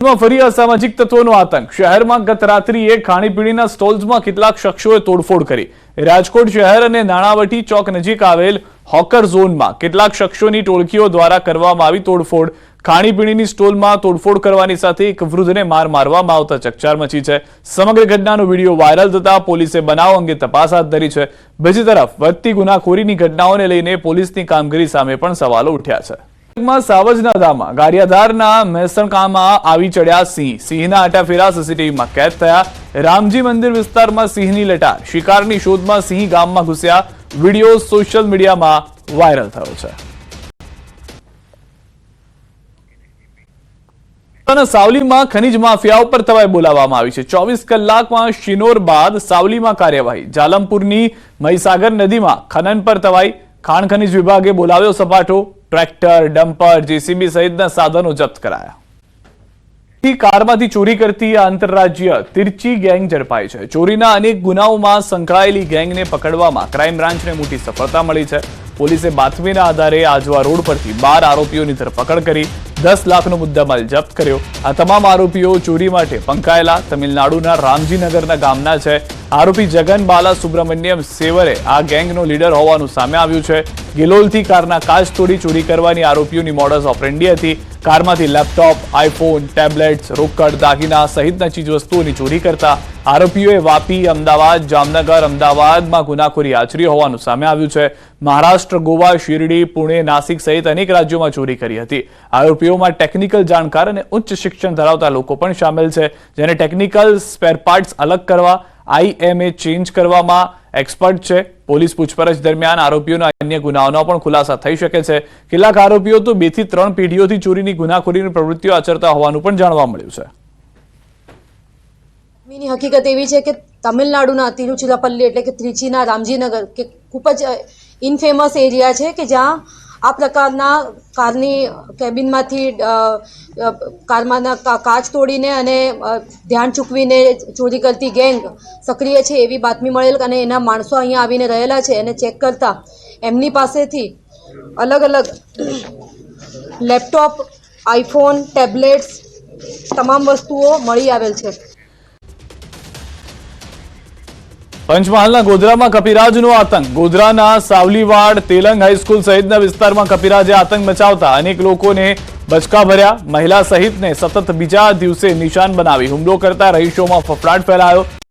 ફરી અસામાજિક તત્વોનો આતંક. શહેરમાં ગત રાત્રિએ ખાણીપીણીના સ્ટોલ્સમાં કેટલાક શખ્સોએ તોડફોડ કરી. રાજકોટ શહેર અને નાણાવટી ચોક નજીક આવેલ હોકર ઝોનમાં કેટલાક શખ્સોની ટોળકીઓ દ્વારા કરવામાં આવી તોડફોડ. ખાણીપીણીની સ્ટોલમાં તોડફોડ કરવાની સાથે એક વૃદ્ધને માર મારવામાં આવતા ચકચાર મચી છે. સમગ્ર ઘટનાનો વીડિયો વાયરલ થતા પોલીસે બનાવ અંગે તપાસ હાથ ધરી છે. બીજી તરફ વધતી ગુનાખોરીની ઘટનાઓને લઈને પોલીસની કામગીરી સામે પણ સવાલો ઉઠ્યા છે. માં સાવજના ધામમાં ગારિયાધારના મહેસણકામાં આવી ચડ્યા સિંહ. સિંહના આટાફેરા સીસીટીવીમાં કેદ થયા. રામજી મંદિર વિસ્તારમાં સિંહની લટાર. શિકારની શોધમાં સિંહ ગામમાં ઘૂસ્યા. વીડિયો સોશિયલ મીડિયામાં વાયરલ થયો છે. સાવલીમાં ખનીજ માફિયા ઉપર તવાઈ બોલાવવામાં આવી છે. ચોવીસ કલાકમાં શિનોર બાદ સાવલીમાં કાર્યવાહી. જાલમપુરની મહીસાગર નદીમાં ખનન પર તવાઈ ખાણ ખનીજ વિભાગે બોલાવ્યો સપાટો, ટ્રેક્ટર, ડમ્પર, જેસીબી સહિતના સાધનો જપ્ત કરાયા. કારમાંથી ચોરી કરતી આ આંતરરાજ્ય તિરચી ગેંગ ઝડપાઈ છે. ચોરીના અનેક ગુનાઓમાં સંકળાયેલી ગેંગને પકડવામાં ક્રાઇમ બ્રાન્ચને મોટી સફળતા મળી છે. પોલીસે બાતમીના આધારે આજવા રોડ પરથી બાર આરોપીઓની ધરપકડ કરી દસ લાખનો મુદ્દામાલ જપ્ત કર્યો. આ તમામ આરોપીઓ ચોરી માટે પંકાયેલા તમિલનાડુના રામજીનગરના ગામના છે. આરોપી જગન બાલા સુબ્રમણ્યમ સેવરે આ ગેંગનો લીડર હોવાનું સામે આવ્યું છે. ગિલોલથી કારના કાચ તોડી ચોરી કરવાની આરોપીઓની મોડસ ઓપરેન્ડી હતી. કારમાંથી લેપટોપ આઈફોન ટેબ્લેટ્સ રોકડ, દાગીના સહિતના ચીજવસ્તુઓની ચોરી કરતા આરોપીઓએ વાપી, અમદાવાદ, જામનગર, અમદાવાદમાં ગુનાખોરી આચરી હોવાનું સામે આવ્યું છે. મહારાષ્ટ્ર, ગોવા, શિરડી, પુણે, નાસિક સહિત અનેક રાજ્યોમાં ચોરી કરી હતી. આરોપીઓમાં ટેકનિકલ જાણકાર અને ઉચ્ચ શિક્ષણ ધરાવતા લોકો પણ સામેલ છે, જેને ટેકનિકલ સ્પેરપાર્ટ્સ અલગ કરવા આઈએમએ ચેન્જ કરવામાં એક્સપર્ટ છે. પોલીસ પૂછપરછ દરમિયાન આરોપીઓના અન્ય ગુનાઓનો પણ ખુલાસા થઈ શકે છે. કેટલાક આરોપીઓ તો બેથી ત્રણ પેઢીઓથી ચોરીની ગુનાખોરીની પ્રવૃત્તિઓ આચરતા હોવાનું પણ જાણવા મળ્યું છે. ની હકીકત એવી છે કે તમિલનાડુના તિરુચિરાપલ્લી એટલે કે ત્રિચીના રામજીનગર, કે ખૂબ જ ઇનફેમસ એરિયા છે કે જ્યાં આ પ્રકારના કારની કેબિનમાંથી કારમાંના કાચ તોડીને અને ધ્યાન ચૂકવીને ચોરી કરતી ગેંગ સક્રિય છે એવી બાતમી મળેલ અને એના માણસો અહીંયા આવીને રહેલા છે અને ચેક કરતા એમની પાસેથી અલગ અલગ લેપટોપ, આઈફોન, ટેબ્લેટ્સ, તમામ વસ્તુઓ મળી આવેલ છે. પંચમહાલના ગોધરામાં કપિરાજનો આતંક. ગોધરાના સાવલીવાડ તેલંગ હાઈસ્કૂલ સહિતના વિસ્તારમાં કપિરાજે આતંક મચાવતા અનેક લોકોને બચકા ભર્યા. મહિલા સહિતને સતત બીજા દિવસે નિશાન બનાવી હુમલો કરતા રહીશોમાં ફફડાટ ફેલાયો.